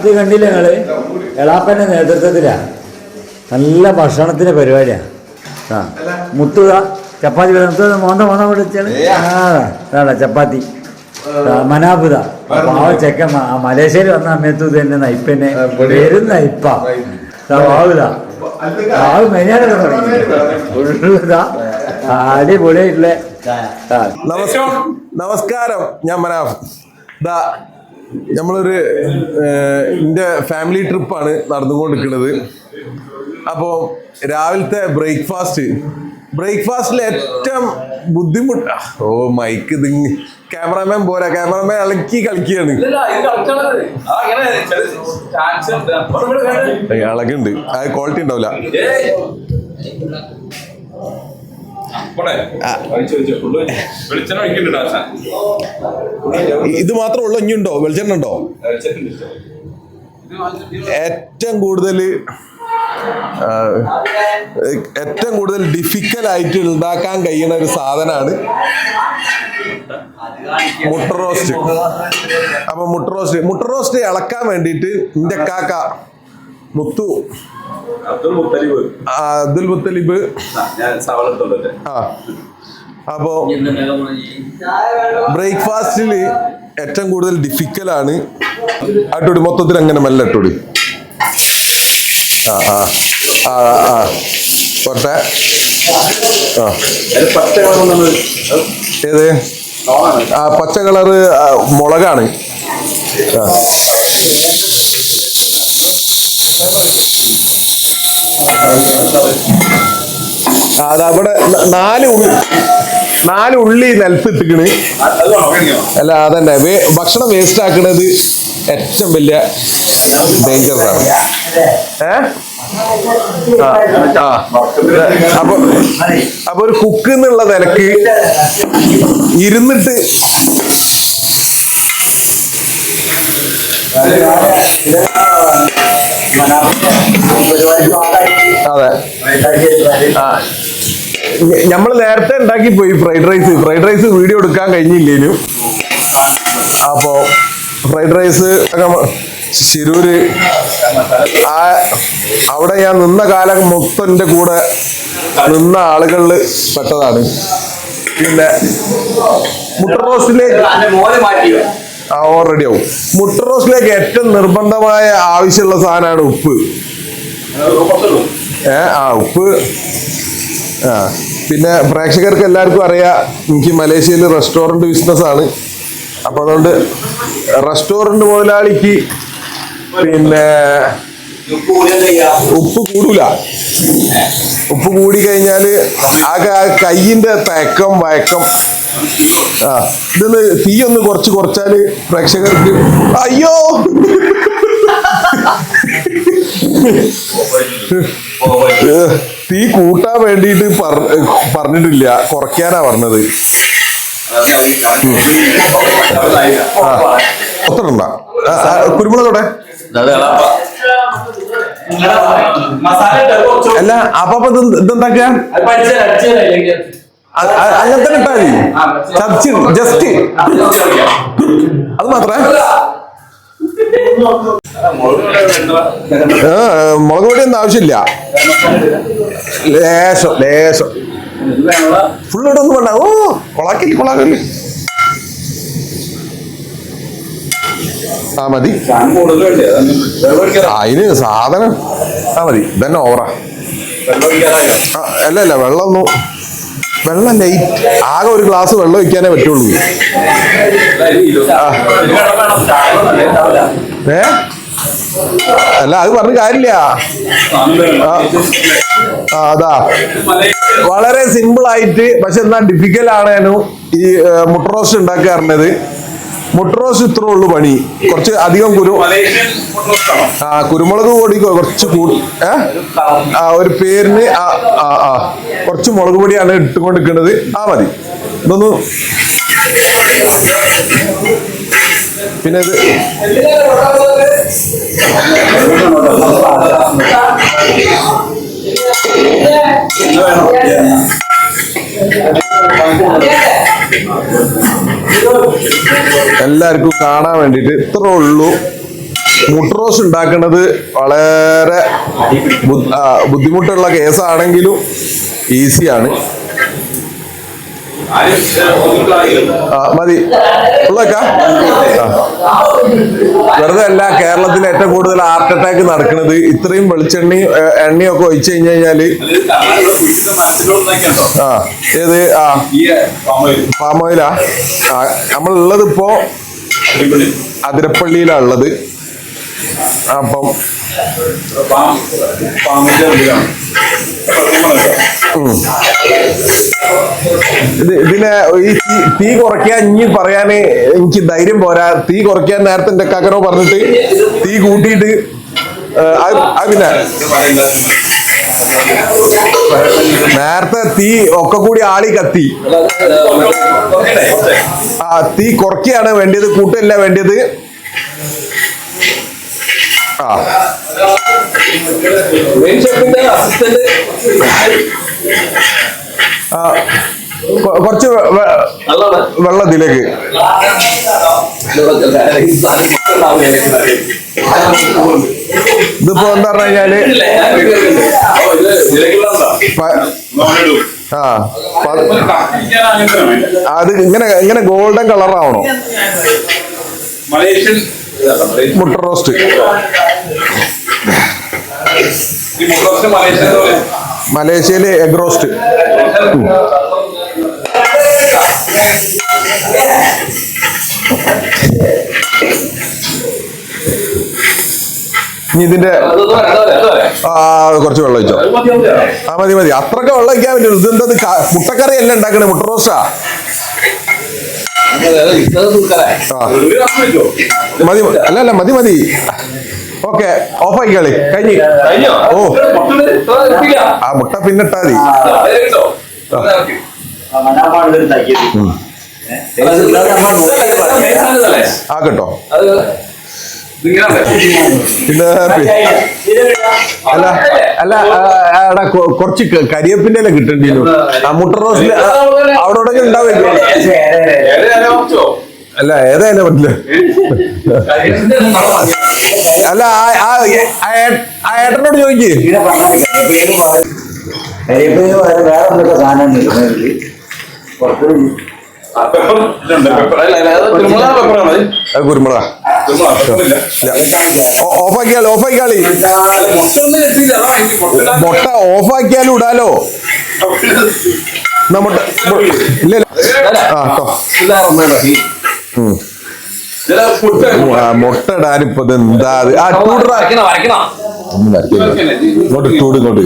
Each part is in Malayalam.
ഇത് കണ്ടില്ല നിങ്ങൾ? എളാപ്പന്റെ നേതൃത്വത്തിലാ. നല്ല ഭക്ഷണത്തിന്റെ പരിപാടിയാ. ആ മുത്തുക ചപ്പാത്തി മുത്തുക മോന്ത മോന്ത വിളിച്ചാണ് ആ. ചപ്പാത്തി. ആ, മനാബുദ പാവ ചെക്ക മലേഷ്യയിൽ വന്ന സമയത്ത് ഇത് തന്നെ നയിപ്പന്നെ പേരും നയിപ്പ വാവുക വാവ് മെനിയാനൊക്കെ തുടങ്ങി അടിപൊളിയായിട്ടുള്ള നമസ്കാരം. നമസ്കാരം. ഞാൻ മനാഫ് ദാ നമ്മളൊരു എന്റെ ഫാമിലി ട്രിപ്പാണ് നടന്നുകൊണ്ടിരിക്കുന്നത്. അപ്പോൾ രാവിലത്തെ ബ്രേക്ക്ഫാസ്റ്റ് ബ്രേക്ക്ഫാസ്റ്റിൽ ഏറ്റവും ബുദ്ധിമുട്ട് ഓ മൈക്ക് ഇത് ക്യാമറാമാൻ പോരാ. ക്യാമറാമാൻ ഇളക്കി കളിക്കുകയാണ് ഇളകുണ്ട് അത് ക്വാളിറ്റി ഉണ്ടാവില്ല ഇത് മാത്രമേ ഉള്ളൂ ഇനിയുണ്ടോ വെളിച്ചെണ്ണ ഉണ്ടോ? ഏറ്റവും കൂടുതൽ ഏറ്റവും കൂടുതൽ ഡിഫിക്കൽ ആയിട്ട് ഉണ്ടാക്കാൻ കഴിയുന്ന ഒരു സാധനമാണ് മുട്ട റോസ്റ്റ് അപ്പൊ മുട്ട റോസ്റ്റ് മുട്ട റോസ്റ്റ് ഇളക്കാൻ വേണ്ടിയിട്ട് ഇന്റെ കാക്ക മുത്തു. അബ്ദുൾ മുത്തലിബ്. അബ്ദുൽ മുത്തലിബ്. ആ, അപ്പോ ബ്രേക്ക്ഫാസ്റ്റിൽ ഏറ്റവും കൂടുതൽ ഡിഫിക്കലാണ് അട്ടോടി. മൊത്തത്തിൽ അങ്ങനെ മെല്ലെ അട്ടോടി ആ ആ ആ ആ. പോട്ടെ. ആ. ഏത്? ആ പച്ച കളറ് മുളകാണ്. ആ, അതവിടെ നാല് നാല് ഉള്ളി നിലത്തിട്ടിക്കണ് അല്ല അതന്നെ. ഭക്ഷണം വേസ്റ്റ് ആക്കുന്നത് ഏറ്റവും വലിയ ഡേഞ്ചറാണ് ഏ. അപ്പൊ അപ്പൊ ഒരു കുക്ക് എന്നുള്ള നിലയ്ക്ക് ഇരുന്നിട്ട് അതെ. നമ്മൾ നേരത്തെ ഉണ്ടാക്കി പോയി fried rice. Fried rice video എടുക്കാൻ കഴിഞ്ഞില്ലേനും. അപ്പോ ഫ്രൈഡ് റൈസ് ശിരൂര്. ആ അവിടെ ഞാൻ നിന്ന കാലം മൊത്തം എന്റെ കൂടെ നിന്ന ആളുകളിൽ പെട്ടതാണ്. പിന്നെ മുട്ട റോസ്റ്റിലേക്ക് ഓൾറെഡി ആവും. മുട്ട റോസ്റ്റിലേക്ക് ഏറ്റവും നിർബന്ധമായ ആവശ്യമുള്ള സാധനമാണ് ഉപ്പ്. ഏ ആ ഉപ്പ്. ആ പിന്നെ പ്രേക്ഷകർക്ക് എല്ലാവർക്കും അറിയാം എനിക്ക് മലേഷ്യയിൽ റെസ്റ്റോറന്റ് ബിസിനസ് ആണ്. അപ്പൊ അതുകൊണ്ട് റെസ്റ്റോറന്റ് മുതലാളിക്ക് പിന്നെ ഉപ്പ് കൂടൂല. ഉപ്പ് കൂടി കഴിഞ്ഞാൽ ആ കയ്യിന്റെ തയക്കം വയക്കം ആ ഇതൊന്ന് തീ ഒന്ന് കുറച്ച് കുറച്ചാൽ പ്രേക്ഷകർക്ക് അയ്യോ! തീ കൂട്ടാൻ വേണ്ടിയിട്ട് പറ- പറഞ്ഞിട്ടില്ല കുറയ്ക്കാനാ പറഞ്ഞത്. കുരുമുളകോടെ അല്ല അപ്പൊ അപ്പൊ ഇത് ഇതെന്താക്കുക അങ്ങനെ തന്നെ ഇട്ടാ മതി. ചതച്ച് ജസ്റ്റ് അത് മാത്രമേ മുളക് പൊടി ഒന്നും ആവശ്യമില്ല. ലേശം ലേശം. ഫുൾ ഇടൊന്നും വേണ്ട. ഓ കൊളാക്കി കൊളാക്കി ആ മതി. അതിന് സാധനം. ആ മതി. ഇതന്നെ ഓവറാ അല്ല അല്ല വെള്ളം ഒന്നും വെള്ളം ലൈറ്റ് ആകെ ഒരു ഗ്ലാസ് വെള്ളം ഒഴിക്കാനേ പറ്റുള്ളൂ. ഏ? അല്ല അത് പറഞ്ഞ കാര്യമില്ല. അതാ. വളരെ സിമ്പിൾ ആയിട്ട് പക്ഷെ എന്നാ ഡിഫിക്കൽ ആണേനു ഈ മുട്ട റോസ്റ്റ് ഉണ്ടാക്കുക പറഞ്ഞത് ഇത്ര ഉള്ളു പണി. കുറച്ച് അധികം കുരു ആ കുരുമുളക് പൊടി കുറച്ച് ആ ഒരു പേരിന് ആ ആ ആ. കുറച്ച് മുളക് പൊടിയാണ് ഇട്ടുകൊണ്ടിരിക്കുന്നത്. ആ മതി. ഇതൊന്ന് പിന്നെ ഇത് എല്ലാവർക്കും കാണാൻ വേണ്ടിയിട്ട് ഇത്രേ ഉള്ളൂ. മുട്ടറോസ് ഉണ്ടാക്കുന്നത് വളരെ ബുദ്ധിമുട്ടുള്ള കേസാണെങ്കിലും ഈസിയാണ് മതി. വെറുതെ അല്ല കേരളത്തിൽ ഏറ്റവും കൂടുതൽ ഹാർട്ട് അറ്റാക്ക് നടക്കുന്നത് ഇത്രയും വെളിച്ചെണ്ണയും എണ്ണയൊക്കെ ഒഴിച്ചു കഴിഞ്ഞു കഴിഞ്ഞാൽ ആ ഏത്? ആ. ഈ പാമ്പ് പാം ഓയിലാ ആ നമ്മളുള്ളത് ഇപ്പോ അതിരപ്പള്ളിയിലാ ഉള്ളത്. അപ്പം ഉം. ഇത് ഇതിനെ ഈ തീ കുറയ്ക്കാൻ ഇനി പറയാന് എനിക്ക് ധൈര്യം പോരാ. തീ കുറയ്ക്കാൻ നേരത്തെ എന്റെ കാക്കനോ പറഞ്ഞിട്ട് തീ കൂട്ടിയിട്ട് പിന്നെ നേരത്തെ തീ ഒക്കെ കൂടി ആളി കത്തി. ആ തീ കുറയ്ക്കാണ് വേണ്ടിയത് കൂട്ടല്ല വേണ്ടിയത്. ആ. അസിസ്റ്റന്റ് കുറച്ച് വെള്ളം ഇതിലേക്ക് ഇതിപ്പോ എന്താ പറഞ്ഞു കഴിഞ്ഞാൽ ആ അത് ഇങ്ങനെ ഇങ്ങനെ ഗോൾഡൻ കളർ ആവണോ. മുട്ട റോസ്റ്റ് മലേഷ്യയിൽ എഗ് റോസ്റ്റ്. ഇതിന്റെ കുറച്ച് വെള്ളം ഒഴിച്ചോ. ആ മതി മതി. അത്രക്കെ വെള്ളം ഒഴിക്കാൻ പറ്റും ഇതെന്താ മുട്ടക്കറി അല്ല ഉണ്ടാക്കണേ മുട്ട റോസ്റ്റാ? മതി. അല്ല അല്ല മതി മതി. ഓക്കെ ഓഫ് കളി കഴിഞ്ഞ് ഓ ആ മുട്ട പിന്നിട്ടാ മതി. ആ കേട്ടോ അല്ല അല്ല എടാ കുറച്ച് കരിയേപ്പിന്റെ കിട്ടേണ്ടിയിരുന്നു ആ മുട്ട റോസ്റ്റിൽ ആ, അവിടെ ഉണ്ടാവില്ല അല്ല ഏതായാലും പറ്റില്ല അല്ല ആ- ഏട്ടനോട് ചോദിക്ക്. ഓഫാക്കിയാലോ ഓഫാക്കിയാളി. മൊട്ട ഓഫാക്കിയാലും ഇടാലോ? നമ്മുടെ ഇല്ല. ആ കേട്ടോ മുട്ട എന്താ ആ ഒന്നും വരയ്ക്കില്ല. ഇങ്ങോട്ട് ഇങ്ങോട്ട്.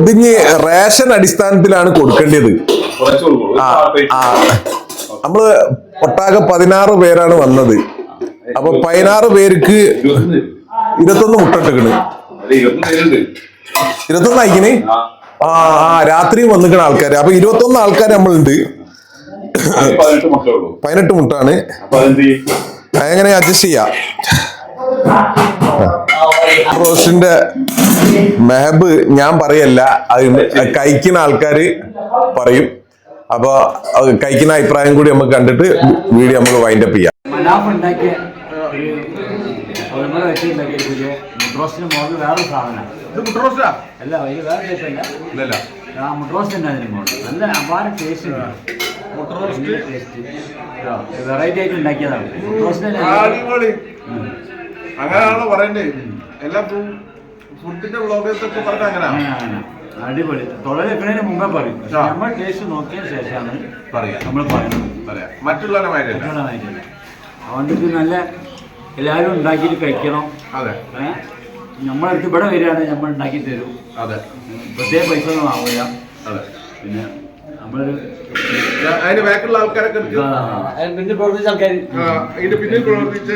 ഇതിഞ്ഞ് റേഷൻ അടിസ്ഥാനത്തിലാണ് കൊടുക്കേണ്ടത്. ആ നമ്മൾ ഒട്ടാകെ പതിനാറ് പേരാണ് വന്നത്. അപ്പൊ പതിനാറ് പേർക്ക് ഇരുപത്തൊന്ന് ഇരുപത്തൊന്ന് മുട്ട ഇട്ടിക്കണ് അല്ല ഇരുപത്തൊന്ന് അയക്കണേ ആ ആ രാത്രി വന്നിക്കണ ആൾക്കാര്. അപ്പൊ ഇരുപത്തൊന്ന് ആൾക്കാർ നമ്മളുണ്ട്. പതിനെട്ട് മുട്ടാണ്. എങ്ങനെ അഡ്ജസ്റ്റ് ചെയ്യാം? റോസ്റ്റിന്റെ മെഹബ് ഞാൻ പറയല്ല. അത് കഴിക്കുന്ന ആൾക്കാര് പറയും. അപ്പൊ കഴിക്കുന്ന അഭിപ്രായം കൂടി നമുക്ക് കണ്ടിട്ട് വീഡിയോ നമുക്ക് ചെയ്യാം. നല്ല അപാര ടേസ്റ്റ് ടേസ്റ്റ് വെറൈറ്റി ആയിട്ട് ഉണ്ടാക്കിയതാണ്. അങ്ങനെയാണോ പറയണ്ടേ? എല്ലാ ഫുഡിന്റെ ഒക്കെ പറഞ്ഞ അങ്ങനെ. അടിപൊളി. തുഴ വെക്കുന്നതിന് മുമ്പേ പറയും. പക്ഷെ. നമ്മൾ കേസ് നോക്കിയ ശേഷമാണ് പറയാം. നമ്മൾ പറയുന്നത്. പറയാം. മറ്റുള്ളവരെ മാതിരിയല്ല മറ്റുള്ളതായിട്ടല്ല. അതുകൊണ്ട് ഇത് നല്ല എല്ലാവരും ഉണ്ടാക്കിയിട്ട് കഴിക്കണം. അതെ. നമ്മളടുത്ത് ഇവിടെ വരികയാണെങ്കിൽ നമ്മൾ ഉണ്ടാക്കി തരും. അതെ. പ്രത്യേക പൈസ ഒന്നും ആവില്ല അതെ. പിന്നെ നമ്മളൊരു ഞാൻ- അതിന് ബാക്കിലുള്ള ആൾക്കാരൊക്കെ പിന്നെ പ്രവർത്തിച്ച ആൾക്കാർ ഇതിന്റെ പിന്നിൽ പ്രവർത്തിച്ച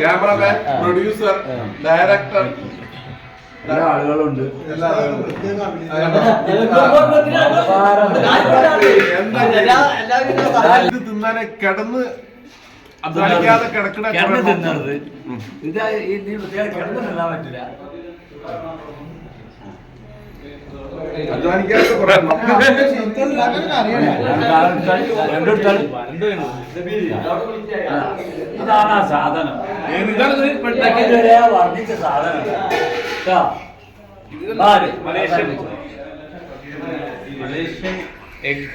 ക്യാമറമാൻ പ്രൊഡ്യൂസർ ഡയറക്ടർ എല്ലാ ആളുകളുണ്ട്. എല്ലാ ഇത് തിന്നാനെ കിടന്ന് അധ്വാനിക്കാതെ കിടക്കണ കിടന്ന് കുറെ തിന്നരുത്. ഇത് ഈ നീ പ്രത്യേകം കിടന്ന് തിന്നാൻ പറ്റില്ല. അധ്വാനിക്കാത്ത കുറെ ഇതാണ് ആ സാധനം. ഇതുവരെ വർദ്ധിച്ച സാധനം മലേഷ്യൻ. Malaysian egg